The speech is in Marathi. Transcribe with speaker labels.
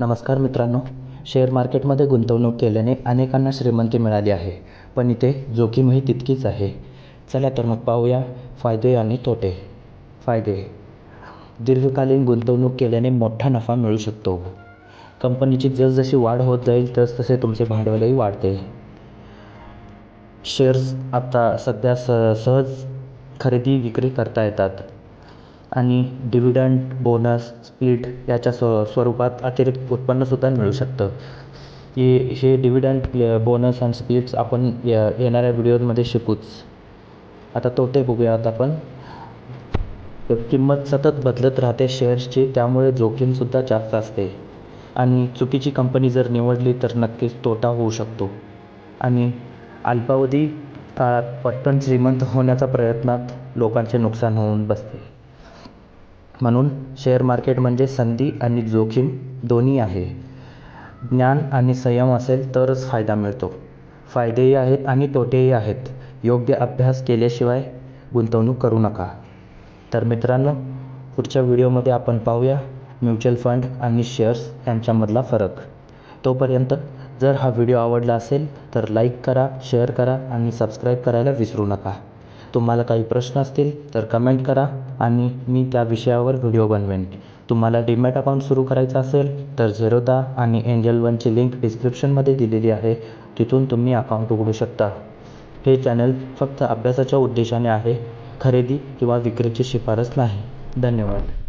Speaker 1: नमस्कार मित्रांनो शेअर मार्केटमध्ये गुंतवणूक केल्याने अनेकांना श्रीमंती मिळाली आहे पण इथे जोखीमही तितकीच आहे. चला तर मग पाहूया फायदे आणि तोटे. फायदे. दीर्घकालीन गुंतवणूक केल्याने मोठा नफा मिळू शकतो. कंपनीची जसजशी वाढ होत जाईल तसतसे तुमचे भांडवलही वाढते. शेअर्स आता सध्या स सहज खरेदी विक्री करता येतात. आणि डिव्हिडंड बोनस स्पीड याच्या स्व स्वरूपात अतिरिक्त उत्पन्नसुद्धा मिळू शकतं. हे हे डिव्हिडंड बोनस आणि स्पीड्स आपण या येणाऱ्या व्हिडिओमध्ये शिकूच. आता तोटे बघूयात आपण. किंमत सतत बदलत राहते शेअर्सची त्यामुळे जोखीमसुद्धा जास्त असते. आणि चुकीची कंपनी जर निवडली तर नक्कीच तोटा होऊ शकतो. आणि अल्पावधी काळात पटकन श्रीमंत होण्याचा प्रयत्नात लोकांचे नुकसान होऊन बसते. म्हणून शेअर मार्केट म्हणजे संधी आणि जोखीम दोन्ही आहे. ज्ञान आणि संयम असेल तरच फायदा मिळतो. फायदेही आहेत आणि तोटेही आहेत. योग्य अभ्यास केल्याशिवाय गुंतवणूक करू नका. तर मित्रांनो पुढच्या व्हिडिओमध्ये आपण पाहूया म्युच्युअल फंड आणि शेअर्स यांच्यामधला फरक. तोपर्यंत जर हा व्हिडिओ आवडला असेल तर लाईक करा शेअर करा आणि सबस्क्राईब करायला विसरू नका. तुम्हाला काही प्रश्न असतील तर कमेंट करा आणि मी त्या विषयावर व्हिडिओ बनवेन. तुम्हाला डीमॅट अकाउंट सुरू करायचं असेल तर झेरोदा आणि एंजल वनची लिंक डिस्क्रिप्शनमध्ये दिलेली आहे. तिथून तुम्ही अकाउंट उघडू शकता. हे चॅनल फक्त अभ्यासाच्या उद्देशाने आहे. खरेदी किंवा विक्रीची शिफारस नाही. धन्यवाद.